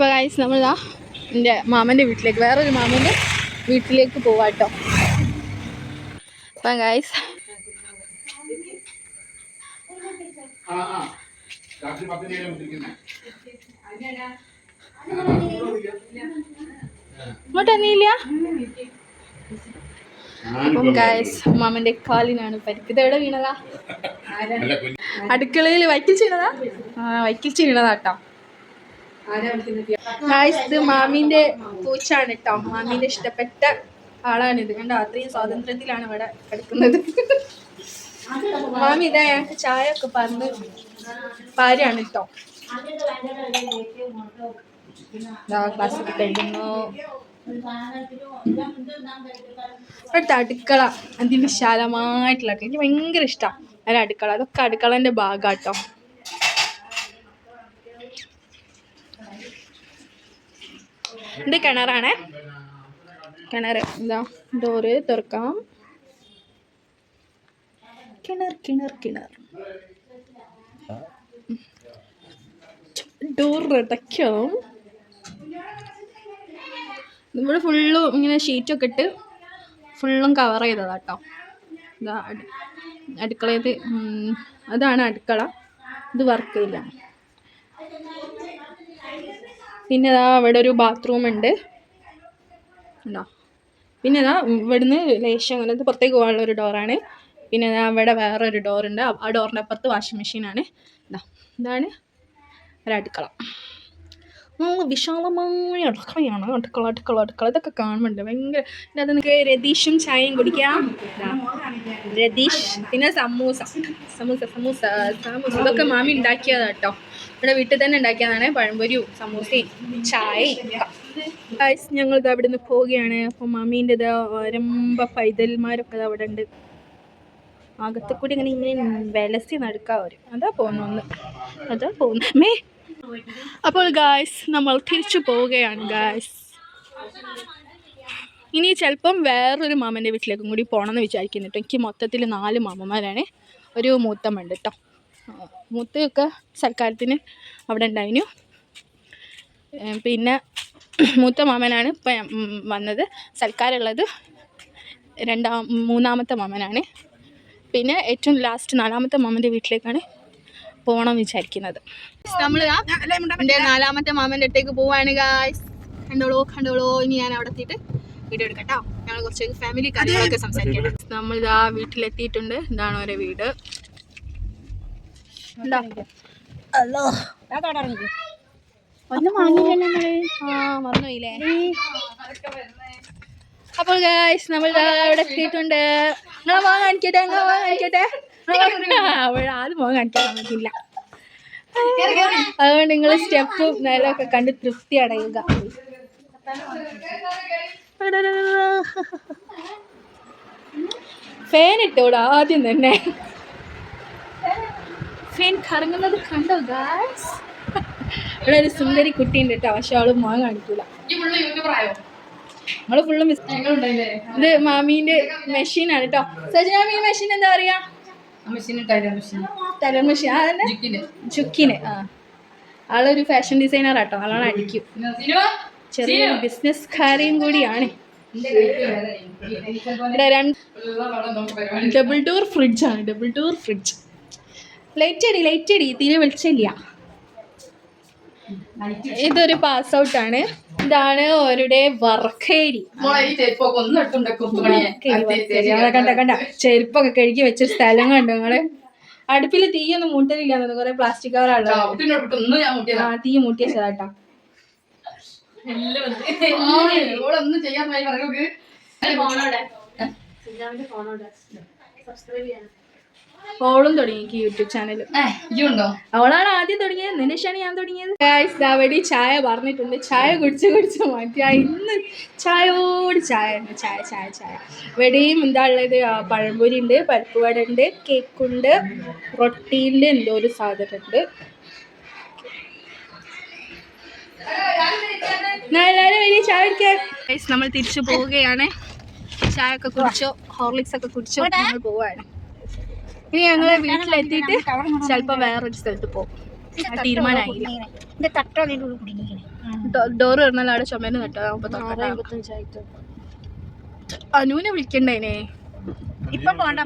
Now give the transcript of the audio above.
അപ്പോൾ ഗൈസ് ആ എന്റെ മാമന്റെ വീട്ടിലേക്ക് വേറൊരു മാമന്റെ വീട്ടിലേക്ക് പോവാട്ടോ. അപ്പം ഗൈസ് അപ്പം മാമന്റെ കാലിനാണ് പരിക്ക്. എവിടെ വീണതാ? അടുക്കളയിൽ വൈക്കിൽ ചെയ്യണതാ ആ വൈക്കിൽ ചെയ്യണതാ ഇത് മാമിന്റെ പൂച്ചാണ് കേട്ടോ മാമിന്റെ ഇഷ്ടപ്പെട്ട ഇത്. കണ്ടോ? അത്രയും സ്വാതന്ത്ര്യത്തിലാണ് ഇവിടെ കിടക്കുന്നത്. മാമി ഇതാ ഞങ്ങൾക്ക് ചായ ഒക്കെ പറഞ്ഞ് പാരാണ് കേട്ടോ ക്ലാസ് കഴിക്കുന്നു അടുക്കള. അതിവിശാലമായിട്ടുള്ള എനിക്ക് ഭയങ്കര ഇഷ്ടം. അതിന് അടുക്കള. അതൊക്കെ അടുക്കളന്റെ ഭാഗാട്ടോ ഇത് കിണറാണേ. കിണർ എന്താ ഡോറ് തുറക്കാം. കിണർ കിണർ കിണർ. ഡോർ അടയ്ക്കാം നമ്മൾ ഫുള്ളും ഇങ്ങനെ ഷീറ്റൊക്കെ ഇട്ട് ഫുള്ളും കവർ ചെയ്തതാ കേട്ടോ ഇതാ അടി അടുക്കളയത് അതാണ് അടുക്കള. ഇത് വർക്ക് ചെയ്യില്ല പിന്നെ ഇതാ അവിടെ ഒരു ബാത്റൂം ഉണ്ട്. ഉണ്ടോ? പിന്നെ ഇതാ ഇവിടുന്ന് ലേശം അങ്ങനെ പുറത്തേക്ക് പോകാനുള്ള ഒരു ഡോറാണ് പിന്നെ ഇതാ അവിടെ വേറെ ഒരു ഡോറുണ്ട് ആ ഡോറിന്റെ അപ്പുറത്ത് വാഷിംഗ് മെഷീനാണ് ഇതാ ഇതാണ് ഒരു അടുക്കള. നല്ല വിശാലമായ അടുക്കളയാണ്. അടുക്കള അടുക്കള അടുക്കള. ഇതൊക്കെ കാണുന്നുണ്ട്. ഭയങ്കര പിന്നെ അത് നിങ്ങൾക്ക് രതീഷും ചായയും കുടിക്കാം. രതീഷ് പിന്നെ സമൂസ. സമൂസ സമൂസ സമൂസ. ഇതൊക്കെ മാമി ഉണ്ടാക്കിയതാണ് കേട്ടോ ഇവിടെ വീട്ടിൽ തന്നെ ഉണ്ടാക്കിയതാണ്. പഴംപൊരിയും സമൂസയും ചായയും ഗൈസ് ഞങ്ങൾ ഇത് അവിടെ നിന്ന് പോവുകയാണ്. അപ്പൊ മാമീന്റെ ഇത് ഒരമ്പ പൈതൽമാരൊക്കെ അവിടെ ഉണ്ട്. അകത്ത് കൂടി ഇങ്ങനെ ഇങ്ങനെ വിലസി നടക്കാൻ വരും അതാ പോകുന്നു ഒന്ന്. അതാ പോകുന്നു മേ. അപ്പോൾ ഗായ്സ് നമ്മൾ തിരിച്ചു പോവുകയാണ് ഗായ്സ് ഇനി ചിലപ്പം വേറൊരു മാമന്റെ വീട്ടിലേക്കും കൂടി പോകണമെന്ന് വിചാരിക്കുന്നുണ്ട് എനിക്ക് മൊത്തത്തിൽ നാല് മാമന്മാരാണ്. ഒരു മൂത്തമ്മ കേട്ടോ മൂത്തയൊക്കെ സൽക്കാരത്തിന് അവിടെ ഉണ്ടായിരുന്നു പിന്നെ മൂത്ത മാമനാണ് ഇപ്പം വന്നത്. സൽക്കാരമുള്ളത് രണ്ടാം മൂന്നാമത്തെ മാമനാണ്. പിന്നെ ഏറ്റവും ലാസ്റ്റ് നാലാമത്തെ മാമന്റെ വീട്ടിലേക്കാണ് പോകണം വിചാരിക്കുന്നത്. നമ്മൾ എന്റെ നാലാമത്തെ മാമന്റെ അടുത്തേക്ക് പോവാണ് ഗായ്സ് കണ്ടോളൂ കണ്ടോളൂ. ഇനി ഞാൻ അവിടെ എത്തിയിട്ട് വീഡിയോ എടുക്കട്ടോ ഞങ്ങൾ കുറച്ച് ഫാമിലി കാര്യങ്ങളൊക്കെ സംസാരിക്കണം നമ്മൾ ഇതാ വീട്ടിലെത്തിയിട്ടുണ്ട്. ഇതാണ് ഓരോ വീട്. എന്താ ഒന്നും നമ്മൾ ആ മറന്നുപോയില്ലേ? അപ്പോൾ ഗായ്സ് നമ്മൾ അവിടെ ഇവിടെ എത്തിയിട്ടുണ്ട്. നിങ്ങളെ മോൻ കാണിക്കട്ടെ നിങ്ങളെ മോൻ കാണിക്കട്ടെ. അവിടെ ആദ്യം മോൻ കാണിക്കാൻ പറ്റില്ല അതുകൊണ്ട് നിങ്ങൾ സ്റ്റെപ്പും നിലമൊക്കെ കണ്ട് തൃപ്തി അടയുക ഫാൻ ഇട്ടോടാ ആദ്യം തന്നെ. ഫാൻ കറങ്ങുന്നത് കണ്ടോ ഗായ്സ് ഇവിടെ ഒരു സുന്ദരി കുട്ടിയുണ്ട് കേട്ടോ പക്ഷെ അവൾ മോൻ കാണിക്കൂല. നമ്മൾ ഫുള്ള് ഇത് മാമീന്റെ മെഷീനാണ് കേട്ടോ. സജനാമി മെഷീൻ എന്താ പറയാ? ടൈലർ മെഷീൻ ചുക്കിന് ആ ആളൊരു ഫാഷൻ ഡിസൈനർ ആട്ടോ ആളാണ് അടിക്കും. ചെറിയൊരു ബിസിനസ്സുകാരിയും കൂടിയാണ്. ഡബിൾ ഡോർ ഫ്രിഡ്ജാണ് ഡബിൾ ഡോർ ഫ്രിഡ്ജ് ലൈറ്റ് അടി ലൈറ്റ് അടി. തീരെ വെളിച്ചില്ല ഇതൊരു പാസ് ഔട്ട് ആണ്. ഇതാണ് അവരുടെ വർക്കേരി കണ്ട കണ്ട. ചെരുപ്പൊക്കെ കഴുകി വെച്ച സ്ഥലം കണ്ടു നിങ്ങൾ. അടുപ്പിൽ തീയൊന്നും മുട്ടലില്ല കുറെ പ്ലാസ്റ്റിക് കവറാണല്ലോ തീ മൂട്ടിയ ചേട്ടാ ഓളും തുടങ്ങി എനിക്ക് യൂട്യൂബ് ചാനൽ അവളാണ് ആദ്യം തുടങ്ങിയത്. നിന്നിഷാണ് ഞാൻ തുടങ്ങിയത്. ഗായ്സ് ദാവടി ചായ പറഞ്ഞിട്ടുണ്ട്. ചായ കുടിച്ച് കുടിച്ച് മാറ്റിയ ഇന്ന് ചായയോട് ചായ ഉണ്ട് ചായ ചായ ചായ. ഇവിടെയും എന്താ ഉള്ളത്? പഴംപൊരി ഉണ്ട് പരിപ്പ് വട ഉണ്ട് കേക്കുണ്ട് റൊട്ടീന്റെ എന്തോ ഒരു സാധനം നമ്മൾ തിരിച്ചു പോവുകയാണ്. ചായ ഒക്കെ കുടിച്ചോ? ഹോർലിക്സ് ഒക്കെ കുടിച്ചോ? നമ്മൾ പോവാണ് ഇനി ഞങ്ങൾ വീട്ടിലെത്തിയിട്ട് ചിലപ്പോ വേറൊരു സ്ഥലത്ത് പോകും തീരുമാനമായില്ല? ഡോറ് പറഞ്ഞാൽ അവിടെ ചുമന്ന് കേട്ടോ. അനുവിനെ വിളിക്കണ്ടേനെ ഇപ്പൊ പോണ്ട.